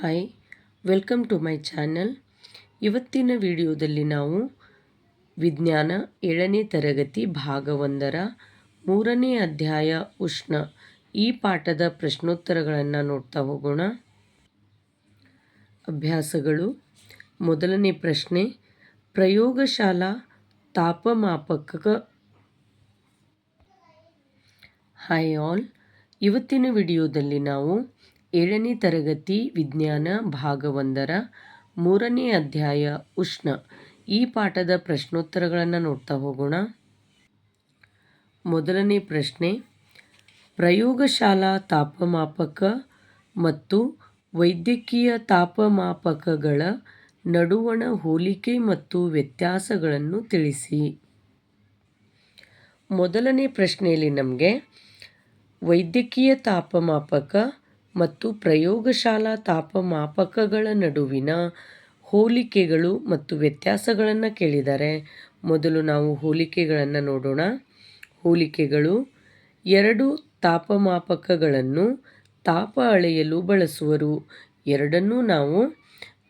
Hi welcome to my channel ಇವತ್ತಿನ ವಿಡಿಯೋದಲ್ಲಿ ನಾವು ವಿಜ್ಞಾನ ಏಳನೇ ತರಗತಿ ಭಾಗ ಒಂದರ ಮೂರನೇ ಅಧ್ಯಾಯ ಉಷ್ಣ ಈ ಪಾಠದ ಪ್ರಶ್ನೋತ್ತರಗಳನ್ನು ನೋಡ್ತಾ ಹೋಗೋಣ. ಅಭ್ಯಾಸಗಳು. ಮೊದಲನೇ ಪ್ರಶ್ನೆ, ಪ್ರಯೋಗಶಾಲಾ ತಾಪಮಾಪಕ ಹಾಯ್ ಆಲ್ ಇವತ್ತಿನ ವಿಡಿಯೋದಲ್ಲಿ ನಾವು ಏಳನೇ ತರಗತಿ ವಿಜ್ಞಾನ ಭಾಗ ಮೂರನೇ ಅಧ್ಯಾಯ ಉಷ್ಣ. ಈ ಪಾಠದ ಪ್ರಶ್ನೋತ್ತರಗಳನ್ನು ನೋಡ್ತಾ ಹೋಗೋಣ. ಮೊದಲನೇ ಪ್ರಶ್ನೆ, ಪ್ರಯೋಗಶಾಲಾ ತಾಪಮಾಪಕ ಮತ್ತು ವೈದ್ಯಕೀಯ ತಾಪಮಾಪಕಗಳ ನಡುವಣ ಹೋಲಿಕೆ ಮತ್ತು ವ್ಯತ್ಯಾಸಗಳನ್ನು ತಿಳಿಸಿ. ಮೊದಲನೇ ಪ್ರಶ್ನೆಯಲ್ಲಿ ನಮಗೆ, ವೈದ್ಯಕೀಯ ತಾಪಮಾಪಕ ಮತ್ತು ಪ್ರಯೋಗಶಾಲಾ ತಾಪಮಾಪಕಗಳ ನಡುವಿನ ಹೋಲಿಕೆಗಳು ಮತ್ತು ವ್ಯತ್ಯಾಸಗಳನ್ನು ಕೇಳಿದ್ದಾರೆ ಮೊದಲು ನಾವು ಹೋಲಿಕೆಗಳನ್ನು ನೋಡೋಣ. ಹೋಲಿಕೆಗಳು ಎರಡು ತಾಪಮಾಪಕಗಳನ್ನು ತಾಪ ಅಳೆಯಲು ಬಳಸುವರು. ಎರಡನ್ನೂ ನಾವು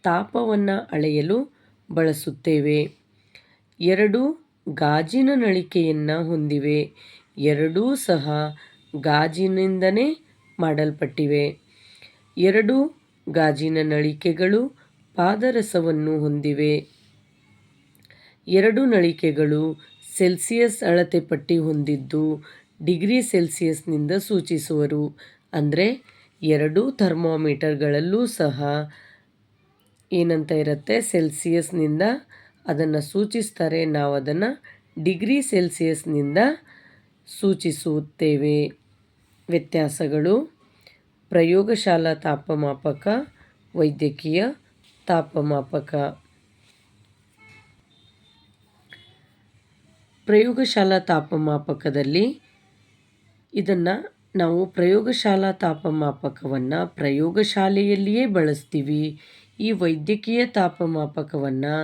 ತಾಪವನ್ನು ಅಳೆಯಲು ಬಳಸುತ್ತೇವೆ. ಎರಡು ಗಾಜಿನ ನಳಿಕೆಯನ್ನು ಹೊಂದಿವೆ. ಎರಡೂ ಸಹ ಗಾಜಿನಿಂದನೇ ಮಾಡಲ್ಪಟ್ಟಿವೆ. ಎರಡು ಗಾಜಿನ ನಳಿಕೆಗಳು ಪಾದರಸವನ್ನು ಹೊಂದಿವೆ. ಎರಡು ನಳಿಕೆಗಳು ಸೆಲ್ಸಿಯಸ್ ಅಳತೆ ಪಟ್ಟಿ ಹೊಂದಿದ್ದು ಡಿಗ್ರಿ ಸೆಲ್ಸಿಯಸ್ನಿಂದ ಸೂಚಿಸುವರು. ಅಂದರೆ ಎರಡೂ ಥರ್ಮೋಮೀಟರ್ಗಳಲ್ಲೂ ಸಹ ಏನಂತ ಇರುತ್ತೆ? ಸೆಲ್ಸಿಯಸ್ನಿಂದ ಅದನ್ನು ಸೂಚಿಸ್ತಾರೆ. ನಾವು ಅದನ್ನು ಡಿಗ್ರಿ ಸೆಲ್ಸಿಯಸ್ನಿಂದ ಸೂಚಿಸುತ್ತೇವೆ. ವ್ಯತ್ಯಾಸಗಳು ಪ್ರಯೋಗಶಾಲಾ ತಾಪಮಾಪಕ, ವೈದ್ಯಕೀಯ ತಾಪಮಾಪಕ. ಪ್ರಯೋಗಶಾಲಾ ತಾಪಮಾಪಕದಲ್ಲಿ ಇದನ್ನು ನಾವು ಪ್ರಯೋಗಶಾಲಾ ತಾಪಮಾಪಕವನ್ನು ಪ್ರಯೋಗಶಾಲೆಯಲ್ಲಿಯೇ ಬಳಸ್ತೀವಿ. ಈ ವೈದ್ಯಕೀಯ ತಾಪಮಾಪಕವನ್ನು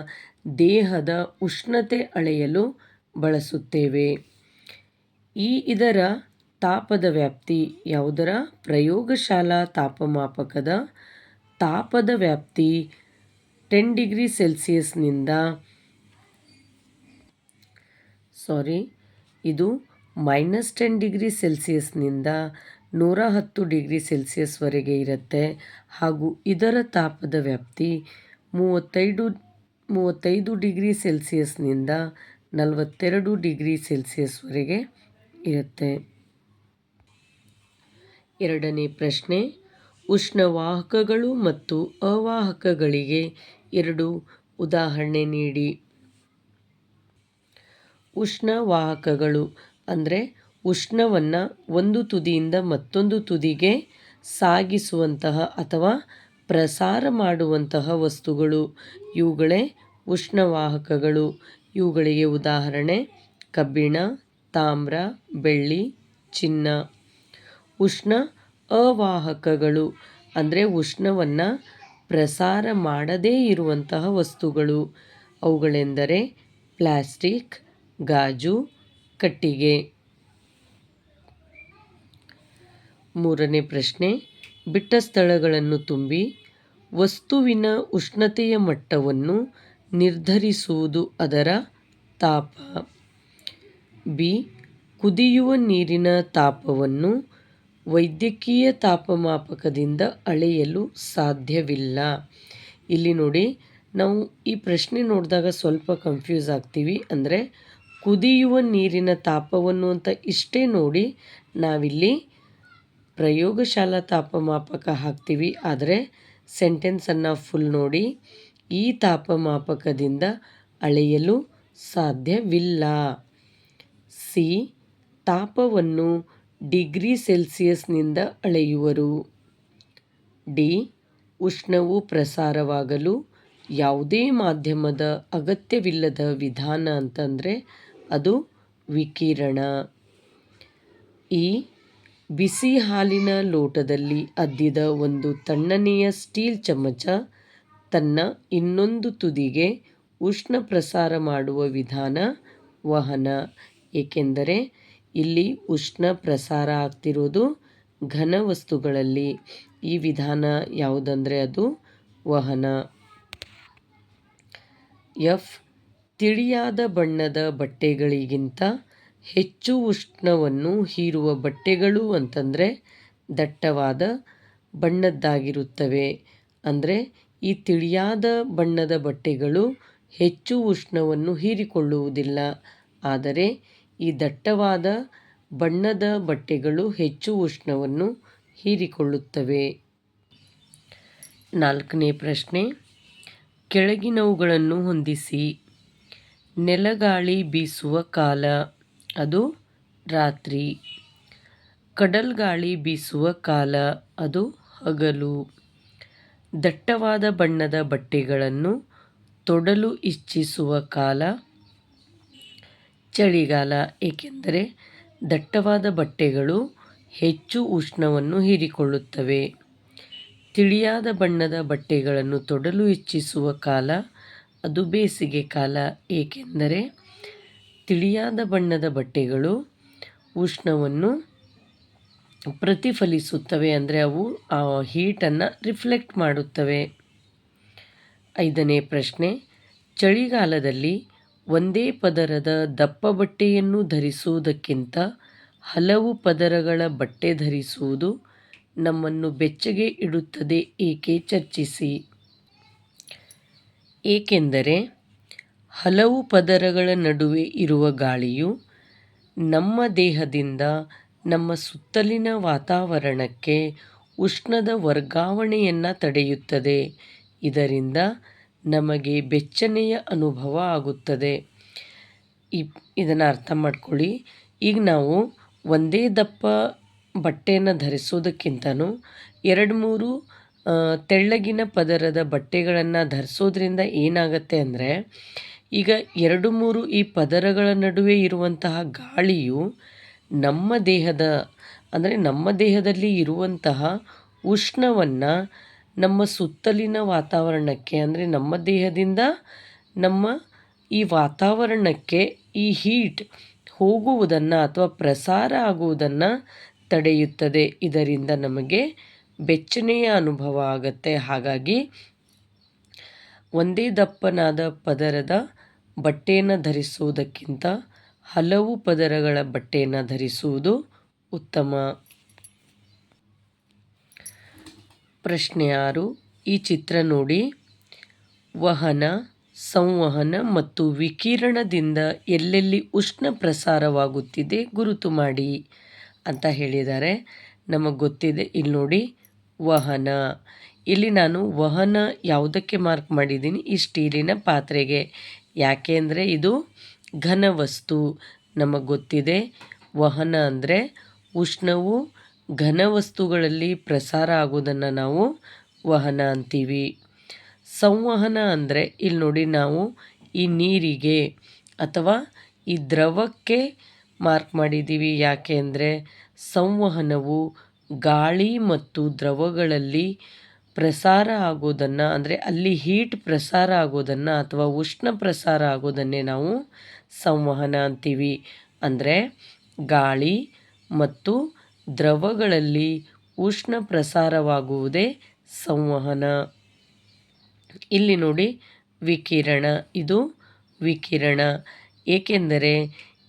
ದೇಹದ ಉಷ್ಣತೆ ಅಳೆಯಲು ಬಳಸುತ್ತೇವೆ. ಈ ಇದರ ತಾಪದ ವ್ಯಾಪ್ತಿ ಯಾವುದರ? ಪ್ರಯೋಗಶಾಲಾ ತಾಪಮಾಪಕದ ತಾಪದ ವ್ಯಾಪ್ತಿ ಟೆನ್ ಡಿಗ್ರಿ ಸೆಲ್ಸಿಯಸ್ನಿಂದ ಸಾರಿ, ಇದು ಮೈನಸ್ ಟೆನ್ ಡಿಗ್ರಿ ಸೆಲ್ಸಿಯಸ್ನಿಂದ ನೂರ ಹತ್ತು ಡಿಗ್ರಿ ಸೆಲ್ಸಿಯಸ್ವರೆಗೆ ಇರುತ್ತೆ. ಹಾಗೂ ಇದರ ತಾಪದ ವ್ಯಾಪ್ತಿ ಮೂವತ್ತೈದು ಮೂವತ್ತೈದು ಡಿಗ್ರಿ ಸೆಲ್ಸಿಯಸ್ನಿಂದ ನಲವತ್ತೆರಡು ಡಿಗ್ರಿ ಸೆಲ್ಸಿಯಸ್ವರೆಗೆ ಇರುತ್ತೆ. ಎರಡನೇ ಪ್ರಶ್ನೆ, ಉಷ್ಣವಾಹಕಗಳು ಮತ್ತು ಅವಾಹಕಗಳಿಗೆ ಎರಡು ಉದಾಹರಣೆ ನೀಡಿ. ಉಷ್ಣವಾಹಕಗಳು ಅಂದರೆ ಉಷ್ಣವನ್ನು ಒಂದು ತುದಿಯಿಂದ ಮತ್ತೊಂದು ತುದಿಗೆ ಸಾಗಿಸುವಂತಹ ಅಥವಾ ಪ್ರಸಾರ ಮಾಡುವಂತಹ ವಸ್ತುಗಳು. ಇವುಗಳೇ ಉಷ್ಣವಾಹಕಗಳು. ಇವುಗಳಿಗೆ ಉದಾಹರಣೆ, ಕಬ್ಬಿಣ, ತಾಮ್ರ, ಬೆಳ್ಳಿ, ಚಿನ್ನ. ಉಷ್ಣ ಅವಾಹಕಗಳು. ಅಂದರೆ ಉಷ್ಣವನ್ನು ಪ್ರಸಾರ ಮಾಡದೇ ಇರುವಂತಹ ವಸ್ತುಗಳು. ಅವುಗಳೆಂದರೆ ಪ್ಲಾಸ್ಟಿಕ್, ಗಾಜು, ಕಟ್ಟಿಗೆ. ಮೂರನೇ ಪ್ರಶ್ನೆ, ಬಿಟ್ಟ ಸ್ಥಳಗಳನ್ನು ತುಂಬಿ ವಸ್ತುವಿನ ಉಷ್ಣತೆಯ ಮಟ್ಟವನ್ನು ನಿರ್ಧರಿಸುವುದು ಅದರ ತಾಪ. ಬಿ, ಕುದಿಯುವ ನೀರಿನ ತಾಪವನ್ನು ವೈದ್ಯಕೀಯ ತಾಪಮಾಪಕದಿಂದ ಅಳೆಯಲು ಸಾಧ್ಯವಿಲ್ಲ. ಇಲ್ಲಿ ನೋಡಿ, ನಾವು ಈ ಪ್ರಶ್ನೆ ನೋಡಿದಾಗ ಸ್ವಲ್ಪ ಕನ್ಫ್ಯೂಸ್ ಆಗ್ತೀವಿ. ಅಂದರೆ, ಕುದಿಯುವ ನೀರಿನ ತಾಪವನ್ನು ಅಂತ ಇಷ್ಟೇ ನೋಡಿ, ನಾವಿಲ್ಲಿ ಪ್ರಯೋಗಶಾಲಾ ತಾಪಮಾಪಕ ಹಾಕ್ತೀವಿ. ಆದರೆ ಸೆಂಟೆನ್ಸನ್ನು ಫುಲ್ ನೋಡಿ, ಈ ತಾಪಮಾಪಕದಿಂದ ಅಳೆಯಲು ಸಾಧ್ಯವಿಲ್ಲ. ಸಿ, ತಾಪವನ್ನು ಡಿಗ್ರಿ ಸೆಲ್ಸಿಯಸ್ನಿಂದ ಅಳೆಯುವರು. ಡಿ. ಉಷ್ಣವು ಪ್ರಸಾರವಾಗಲು ಯಾವುದೇ ಮಾಧ್ಯಮದ ಅಗತ್ಯವಿಲ್ಲದ ವಿಧಾನ ಅಂತಂದರೆ ಅದು ವಿಕಿರಣ. ಈ ಬಿಸಿ ಹಾಲಿನ ಲೋಟದಲ್ಲಿ ಅದ್ದಿದ ಒಂದು ತಣ್ಣನೆಯ ಸ್ಟೀಲ್ ಚಮಚ ತನ್ನ ಇನ್ನೊಂದು ತುದಿಗೆ ಉಷ್ಣ ಪ್ರಸಾರ ಮಾಡುವ ವಿಧಾನ ವಹನ. ಏಕೆಂದರೆ ಇಲ್ಲಿ ಉಷ್ಣ ಪ್ರಸಾರ ಆಗ್ತಿರೋದು ಘನ ವಸ್ತುಗಳಲ್ಲಿ. ಈ ವಿಧಾನ ಯಾವುದಂದರೆ ಅದು ವಹನ. ಎಫ್. ತಿಳಿಯಾದ ಬಣ್ಣದ ಬಟ್ಟೆಗಳಿಗಿಂತ ಹೆಚ್ಚು ಉಷ್ಣವನ್ನು ಹೀರುವ ಬಟ್ಟೆಗಳು ಅಂತಂದರೆ ದಟ್ಟವಾದ ಬಣ್ಣದ್ದಾಗಿರುತ್ತವೆ. ಅಂದರೆ ಈ ತಿಳಿಯಾದ ಬಣ್ಣದ ಬಟ್ಟೆಗಳು ಹೆಚ್ಚು ಉಷ್ಣವನ್ನು ಹೀರಿಕೊಳ್ಳುವುದಿಲ್ಲ. ಆದರೆ ಈ ದಟ್ಟವಾದ ಬಣ್ಣದ ಬಟ್ಟೆಗಳು ಹೆಚ್ಚು ಉಷ್ಣವನ್ನು ಹೀರಿಕೊಳ್ಳುತ್ತವೆ. ನಾಲ್ಕನೇ ಪ್ರಶ್ನೆ, ಕೆಳಗಿನವುಗಳನ್ನು ಹೊಂದಿಸಿ. ನೆಲಗಾಳಿ ಬೀಸುವ ಕಾಲ, ಅದು ರಾತ್ರಿ. ಕಡಲ್ಗಾಳಿ ಬೀಸುವ ಕಾಲ, ಅದು ಹಗಲು. ದಟ್ಟವಾದ ಬಣ್ಣದ ಬಟ್ಟೆಗಳನ್ನು ತೊಡಲು ಇಚ್ಛಿಸುವ ಕಾಲ ಚಳಿಗಾಲ, ಏಕೆಂದರೆ ದಟ್ಟವಾದ ಬಟ್ಟೆಗಳು ಹೆಚ್ಚು ಉಷ್ಣವನ್ನು ಹೀರಿಕೊಳ್ಳುತ್ತವೆ. ತಿಳಿಯಾದ ಬಣ್ಣದ ಬಟ್ಟೆಗಳನ್ನು ತೊಡಲು ಇಚ್ಛಿಸುವ ಕಾಲ ಅದು ಬೇಸಿಗೆ ಕಾಲ, ಏಕೆಂದರೆ ತಿಳಿಯಾದ ಬಣ್ಣದ ಬಟ್ಟೆಗಳು ಉಷ್ಣವನ್ನು ಪ್ರತಿಫಲಿಸುತ್ತವೆ, ಅಂದರೆ ಅವು ಆ ಹೀಟನ್ನು ರಿಫ್ಲೆಕ್ಟ್ ಮಾಡುತ್ತವೆ. ಐದನೇ ಪ್ರಶ್ನೆ, ಚಳಿಗಾಲದಲ್ಲಿ ಒಂದೇ ಪದರದ ದಪ್ಪ ಬಟ್ಟೆಯನ್ನು ಧರಿಸುವುದಕ್ಕಿಂತ ಹಲವು ಪದರಗಳ ಬಟ್ಟೆ ಧರಿಸುವುದು ನಮ್ಮನ್ನು ಬೆಚ್ಚಗೆ ಇಡುತ್ತದೆ ಏಕೆ ಚರ್ಚಿಸಿ. ಏಕೆಂದರೆ ಹಲವು ಪದರಗಳ ನಡುವೆ ಇರುವ ಗಾಳಿಯು ನಮ್ಮ ದೇಹದಿಂದ ನಮ್ಮ ಸುತ್ತಲಿನ ವಾತಾವರಣಕ್ಕೆ ಉಷ್ಣದ ವರ್ಗಾವಣೆಯನ್ನು ತಡೆಯುತ್ತದೆ. ಇದರಿಂದ ನಮಗೆ ಬೆಚ್ಚನೆಯ ಅನುಭವ ಆಗುತ್ತದೆ. ಇದನ್ನು ಅರ್ಥ ಮಾಡ್ಕೊಳ್ಳಿ. ಈಗ ನಾವು ಒಂದೇ ದಪ್ಪ ಬಟ್ಟೆಯನ್ನು ಧರಿಸೋದಕ್ಕಿಂತನೂ, ಎರಡು ಮೂರು ತೆಳ್ಳಗಿನ ಪದರದ ಬಟ್ಟೆಗಳನ್ನು ಧರಿಸೋದ್ರಿಂದ ಏನಾಗುತ್ತೆ ಅಂದರೆ, ಈಗ ಎರಡು ಮೂರು ಈ ಪದರಗಳ ನಡುವೆ ಇರುವಂತಹ ಗಾಳಿಯು ನಮ್ಮ ದೇಹದ, ಅಂದರೆ ನಮ್ಮ ದೇಹದಲ್ಲಿ ಇರುವಂತಹ ಉಷ್ಣವನ್ನು ನಮ್ಮ ಸುತ್ತಲಿನ ವಾತಾವರಣಕ್ಕೆ, ಅಂದರೆ ನಮ್ಮ ದೇಹದಿಂದ ನಮ್ಮ ಈ ವಾತಾವರಣಕ್ಕೆ ಈ ಹೀಟ್ ಹೋಗುವುದನ್ನು ಅಥವಾ ಪ್ರಸಾರ ಆಗುವುದನ್ನು ತಡೆಯುತ್ತದೆ. ಇದರಿಂದ ನಮಗೆ ಬೆಚ್ಚನೆಯ ಅನುಭವ ಆಗುತ್ತೆ. ಹಾಗಾಗಿ ಒಂದೇ ದಪ್ಪನಾದ ಪದರದ ಬಟ್ಟೆಯನ್ನು ಧರಿಸುವುದಕ್ಕಿಂತ ಹಲವು ಪದರಗಳ ಬಟ್ಟೆಯನ್ನು ಧರಿಸುವುದು ಉತ್ತಮ. ಪ್ರಶ್ನೆ ಆರು. ಈ ಚಿತ್ರ ನೋಡಿ. ವಹನ, ಸಂವಹನ ಮತ್ತು ವಿಕಿರಣದಿಂದ ಎಲ್ಲೆಲ್ಲಿ ಉಷ್ಣ ಪ್ರಸಾರವಾಗುತ್ತಿದೆ ಗುರುತು ಮಾಡಿ ಅಂತ ಹೇಳಿದ್ದಾರೆ. ನಮಗೆ ಗೊತ್ತಿದೆ. ಇಲ್ಲಿ ನೋಡಿ. ವಹನ. ಇಲ್ಲಿ ನಾನು ವಹನ ಯಾವುದಕ್ಕೆ ಮಾರ್ಕ್ ಮಾಡಿದ್ದೀನಿ? ಈ ಸ್ಟೀಲಿನ ಪಾತ್ರೆಗೆ. ಯಾಕೆ ಅಂದರೆ ಇದು ಘನ ವಸ್ತು ನಮಗೆ ಗೊತ್ತಿದೆ. ವಹನ ಅಂದರೆ ಉಷ್ಣವು ಘನ ವಸ್ತುಗಳಲ್ಲಿ ಪ್ರಸಾರ ಆಗೋದನ್ನು ನಾವು ವಹನ ಅಂತೀವಿ. ಸಂವಹನ ಅಂದರೆ ಇಲ್ಲಿ ನೋಡಿ ನಾವು ಈ ನೀರಿಗೆ ಅಥವಾ ಈ ದ್ರವಕ್ಕೆ ಮಾರ್ಕ್ ಮಾಡಿದ್ದೀವಿ. ಯಾಕೆ ಅಂದರೆ ಸಂವಹನವು ಗಾಳಿ ಮತ್ತು ದ್ರವಗಳಲ್ಲಿ ಪ್ರಸಾರ ಆಗೋದನ್ನು ಅಂದರೆ ಅಲ್ಲಿ ಹೀಟ್ ಪ್ರಸಾರ ಆಗೋದನ್ನು ಅಥವಾ ಉಷ್ಣ ಪ್ರಸಾರ ಆಗೋದನ್ನೇ ನಾವು ಸಂವಹನ ಅಂತೀವಿ. ಅಂದರೆ ಗಾಳಿ ಮತ್ತು ದ್ರವಗಳಲ್ಲಿ ಉಷ್ಣ ಪ್ರಸಾರವಾಗುವುದೇ ಸಂವಹನ. ಇಲ್ಲಿ ನೋಡಿ, ವಿಕಿರಣ. ಇದು ವಿಕಿರಣ. ಏಕೆಂದರೆ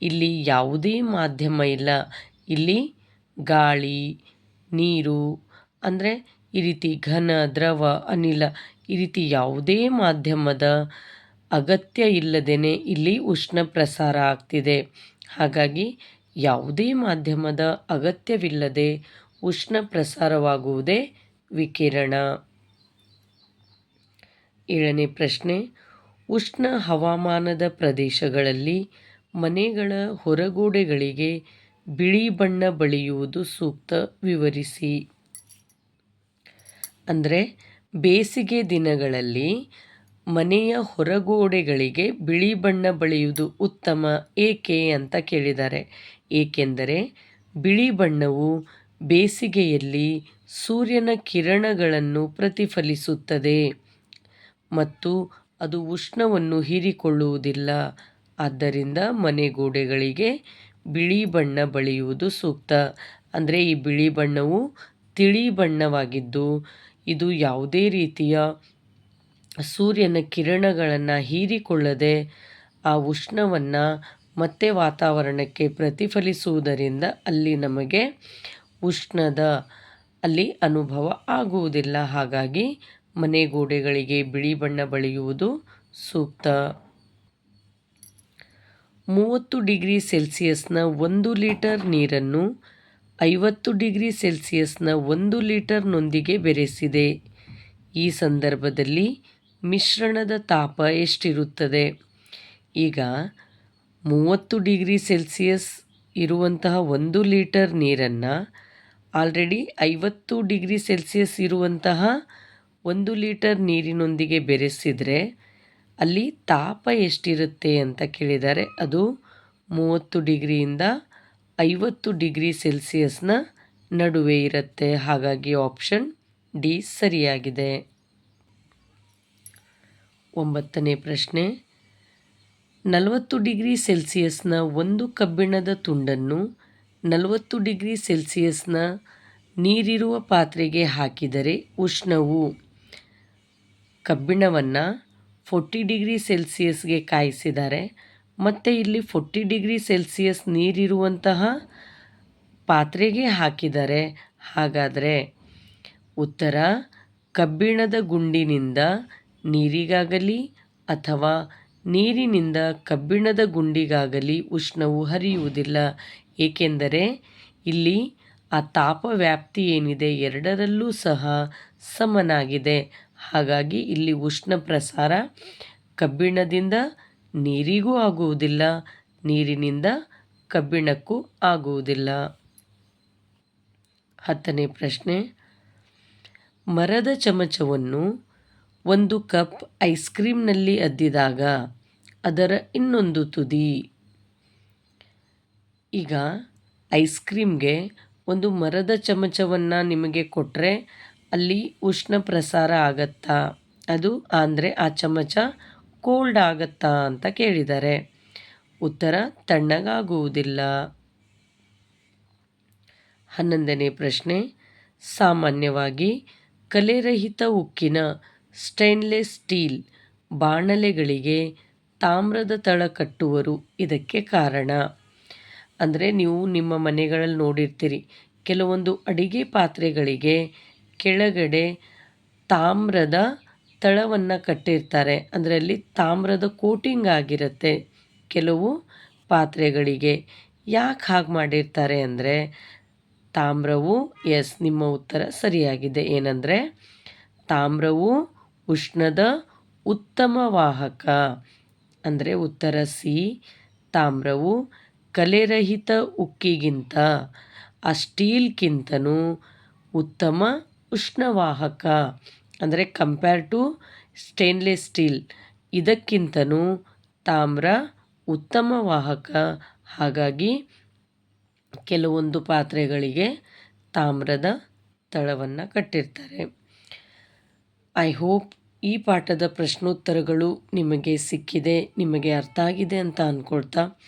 ಇಲ್ಲಿ ಯಾವುದೇ ಮಾಧ್ಯಮ ಇಲ್ಲ. ಇಲ್ಲಿ ಗಾಳಿ, ನೀರು, ಅಂದರೆ ಈ ರೀತಿ ಘನ, ದ್ರವ, ಅನಿಲ, ಈ ರೀತಿ ಯಾವುದೇ ಮಾಧ್ಯಮದ ಅಗತ್ಯ ಇಲ್ಲದೇ ಇಲ್ಲಿ ಉಷ್ಣ ಪ್ರಸಾರ ಆಗ್ತಿದೆ. ಹಾಗಾಗಿ ಯಾವುದೇ ಮಾಧ್ಯಮದ ಅಗತ್ಯವಿಲ್ಲದೆ ಉಷ್ಣ ಪ್ರಸಾರವಾಗುವುದೇ ವಿಕಿರಣ. ಏಳನೇ ಪ್ರಶ್ನೆ. ಉಷ್ಣ ಹವಾಮಾನದ ಪ್ರದೇಶಗಳಲ್ಲಿ ಮನೆಗಳ ಹೊರಗೋಡೆಗಳಿಗೆ ಬಿಳಿ ಬಣ್ಣ ಬಳಿಯುವುದು ಸೂಕ್ತ ವಿವರಿಸಿ. ಅಂದರೆ ಬೇಸಿಗೆ ದಿನಗಳಲ್ಲಿ ಮನೆಯ ಹೊರಗೋಡೆಗಳಿಗೆ ಬಿಳಿ ಬಣ್ಣ ಬಳಿಯುವುದು ಉತ್ತಮ, ಏಕೆ ಅಂತ ಕೇಳಿದ್ದಾರೆ. ಏಕೆಂದರೆ ಬಿಳಿ ಬಣ್ಣವು ಬೇಸಿಗೆಯಲ್ಲಿ ಸೂರ್ಯನ ಕಿರಣಗಳನ್ನು ಪ್ರತಿಫಲಿಸುತ್ತದೆ ಮತ್ತು ಅದು ಉಷ್ಣವನ್ನು ಹೀರಿಕೊಳ್ಳುವುದಿಲ್ಲ. ಆದ್ದರಿಂದ ಮನೆಗೋಡೆಗಳಿಗೆ ಬಿಳಿ ಬಣ್ಣ ಬಳಿಯುವುದು ಸೂಕ್ತ. ಅಂದರೆ ಈ ಬಿಳಿ ಬಣ್ಣವು ತಿಳಿ ಬಣ್ಣವಾಗಿದ್ದು, ಇದು ಯಾವುದೇ ರೀತಿಯ ಸೂರ್ಯನ ಕಿರಣಗಳನ್ನು ಹೀರಿಕೊಳ್ಳದೆ ಆ ಉಷ್ಣವನ್ನು ಮತ್ತೆ ವಾತಾವರಣಕ್ಕೆ ಪ್ರತಿಫಲಿಸುವುದರಿಂದ ಅಲ್ಲಿ ನಮಗೆ ಉಷ್ಣದ, ಅಲ್ಲಿ ಅನುಭವ ಆಗುವುದಿಲ್ಲ. ಹಾಗಾಗಿ ಮನೆ ಗೋಡೆಗಳಿಗೆ ಬಿಳಿ ಬಣ್ಣ ಬಳಿಯುವುದು ಸೂಕ್ತ. ಮೂವತ್ತು ಡಿಗ್ರಿ ಸೆಲ್ಸಿಯಸ್ನ ಒಂದು ಲೀಟರ್ ನೀರನ್ನು ಐವತ್ತು ಡಿಗ್ರಿ ಸೆಲ್ಸಿಯಸ್ನ ಒಂದು ಲೀಟರ್ನೊಂದಿಗೆ ಬೆರೆಸಿದೆ. ಈ ಸಂದರ್ಭದಲ್ಲಿ ಮಿಶ್ರಣದ ತಾಪ ಎಷ್ಟಿರುತ್ತದೆ? ಈಗ ಮೂವತ್ತು ಡಿಗ್ರಿ ಸೆಲ್ಸಿಯಸ್ ಇರುವಂತಹ ಒಂದು ಲೀಟರ್ ನೀರನ್ನು ಆಲ್ರೆಡಿ ಐವತ್ತು ಡಿಗ್ರಿ ಸೆಲ್ಸಿಯಸ್ ಇರುವಂತಹ ಒಂದು ಲೀಟರ್ ನೀರಿನೊಂದಿಗೆ ಬೆರೆಸಿದರೆ ಅಲ್ಲಿ ತಾಪ ಎಷ್ಟಿರುತ್ತೆ ಅಂತ ಕೇಳಿದ್ದಾರೆ. ಅದು ಮೂವತ್ತು ಡಿಗ್ರಿಯಿಂದ ಐವತ್ತು ಡಿಗ್ರಿ ಸೆಲ್ಸಿಯಸ್ನ ನಡುವೆ ಇರುತ್ತೆ. ಹಾಗಾಗಿ ಆಪ್ಷನ್ ಡಿ ಸರಿಯಾಗಿದೆ. ಒಂಬತ್ತನೇ ಪ್ರಶ್ನೆ. ನಲವತ್ತು ಡಿಗ್ರಿ ಸೆಲ್ಸಿಯಸ್ನ ಒಂದು ಕಬ್ಬಿಣದ ತುಂಡನ್ನು ನಲವತ್ತು ಡಿಗ್ರಿ ಸೆಲ್ಸಿಯಸ್ನ ನೀರಿರುವ ಪಾತ್ರೆಗೆ ಹಾಕಿದರೆ ಉಷ್ಣವು ಕಬ್ಬಿಣವನ್ನು ಫೋರ್ಟಿ ಡಿಗ್ರಿ ಸೆಲ್ಸಿಯಸ್ಗೆ ಕಾಯಿಸಿದ್ದಾರೆ ಮತ್ತು ಇಲ್ಲಿ ಫೋರ್ಟಿ ಡಿಗ್ರಿ ಸೆಲ್ಸಿಯಸ್ ನೀರಿರುವಂತಹ ಪಾತ್ರೆಗೆ ಹಾಕಿದ್ದಾರೆ ಹಾಗಾದರೆ ಉತ್ತರ ಕಬ್ಬಿಣದ ಗುಂಡಿನಿಂದ ನೀರಿಗಾಗಲಿ ಅಥವಾ ನೀರಿನಿಂದ ಕಬ್ಬಿಣದ ಗುಂಡಿಗಾಗಲಿ ಉಷ್ಣವು ಹರಿಯುವುದಿಲ್ಲ. ಏಕೆಂದರೆ ಇಲ್ಲಿ ಆ ತಾಪ ವ್ಯಾಪ್ತಿ ಏನಿದೆ ಎರಡರಲ್ಲೂ ಸಹ ಸಮನಾಗಿದೆ. ಹಾಗಾಗಿ ಇಲ್ಲಿ ಉಷ್ಣ ಪ್ರಸಾರ ಕಬ್ಬಿಣದಿಂದ ನೀರಿಗೂ ಆಗುವುದಿಲ್ಲ, ನೀರಿನಿಂದ ಕಬ್ಬಿಣಕ್ಕೂ ಆಗುವುದಿಲ್ಲ. ಹತ್ತನೇ ಪ್ರಶ್ನೆ. ಮರದ ಚಮಚವನ್ನು ಒಂದು ಕಪ್ ಐಸ್ ಕ್ರೀಮ್ನಲ್ಲಿ ಅದ್ದಿದಾಗ ಅದರ ಇನ್ನೊಂದು ತುದಿ. ಈಗ ಐಸ್ ಕ್ರೀಮ್ಗೆ ಒಂದು ಮರದ ಚಮಚವನ್ನು ನಿಮಗೆ ಕೊಟ್ಟರೆ ಅಲ್ಲಿ ಉಷ್ಣ ಪ್ರಸಾರ ಆಗತ್ತಾ? ಅದು ಅಂದರೆ ಆ ಚಮಚ ಕೋಲ್ಡ್ ಆಗತ್ತಾ ಅಂತ ಕೇಳಿದ್ದಾರೆ ಉತ್ತರ ತಣ್ಣಗಾಗುವುದಿಲ್ಲ. ಹನ್ನೊಂದನೇ ಪ್ರಶ್ನೆ. ಸಾಮಾನ್ಯವಾಗಿ ಕಲೆರಹಿತ ಉಕ್ಕಿನ ಸ್ಟೇನ್ಲೆಸ್ ಸ್ಟೀಲ್ ಬಾಣಲೆಗಳಿಗೆ ತಾಮ್ರದ ತಳ ಕಟ್ಟುವರು. ಇದಕ್ಕೆ ಕಾರಣ? ಅಂದರೆ ನೀವು ನಿಮ್ಮ ಮನೆಗಳಲ್ಲಿ ನೋಡಿರ್ತೀರಿ, ಕೆಲವೊಂದು ಅಡಿಗೆ ಪಾತ್ರೆಗಳಿಗೆ ಕೆಳಗಡೆ ತಾಮ್ರದ ತಳವನ್ನು ಕಟ್ಟಿರ್ತಾರೆ. ಅಂದರೆ ಅಲ್ಲಿ ತಾಮ್ರದ ಕೋಟಿಂಗ್ ಆಗಿರುತ್ತೆ ಕೆಲವು ಪಾತ್ರೆಗಳಿಗೆ. ಯಾಕೆ ಹಾಗೆ ಮಾಡಿರ್ತಾರೆ ಅಂದರೆ, ತಾಮ್ರವು, ಎಸ್, ನಿಮ್ಮ ಉತ್ತರ ಸರಿಯಾಗಿದೆ. ಏನಂದರೆ, ತಾಮ್ರವು ಉಷ್ಣದ ಉತ್ತಮ ವಾಹಕ. ಅಂದರೆ ಉತ್ತರ ಸಿ, ತಾಮ್ರವು ಕಲೆರಹಿತ ಉಕ್ಕಿಗಿಂತ ಆ ಸ್ಟೀಲ್ಗಿಂತನೂ ಉತ್ತಮ ಉಷ್ಣವಾಹಕ ಅಂದರೆ ಕಂಪೇರ್ ಟು ಸ್ಟೇನ್ಲೆಸ್ ಸ್ಟೀಲ್ ಇದಕ್ಕಿಂತನೂ ತಾಮ್ರ ಉತ್ತಮ ವಾಹಕ ಹಾಗಾಗಿ ಕೆಲವೊಂದು ಪಾತ್ರೆಗಳಿಗೆ ತಾಮ್ರದ ತಳವನ್ನು ಕಟ್ಟಿರ್ತಾರೆ. ಐ ಹೋಪ್ ಈ ಪಾಠದ ಪ್ರಶ್ನೋತ್ತರಗಳು ನಿಮಗೆ ಸಿಕ್ಕಿದೆ, ನಿಮಗೆ ಅರ್ಥ ಆಗಿದೆ ಅಂತ ಅಂದ್ಕೊಳ್ತಾ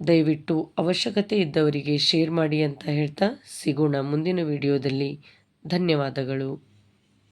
ದಯವಿಟ್ಟು ಅವಶ್ಯಕತೆ ಇದ್ದವರಿಗೆ ಶೇರ್ ಮಾಡಿ ಅಂತ ಹೇಳ್ತಾ ಸಿಗೋಣ ಮುಂದಿನ ವಿಡಿಯೋದಲ್ಲಿ. ಧನ್ಯವಾದಗಳು.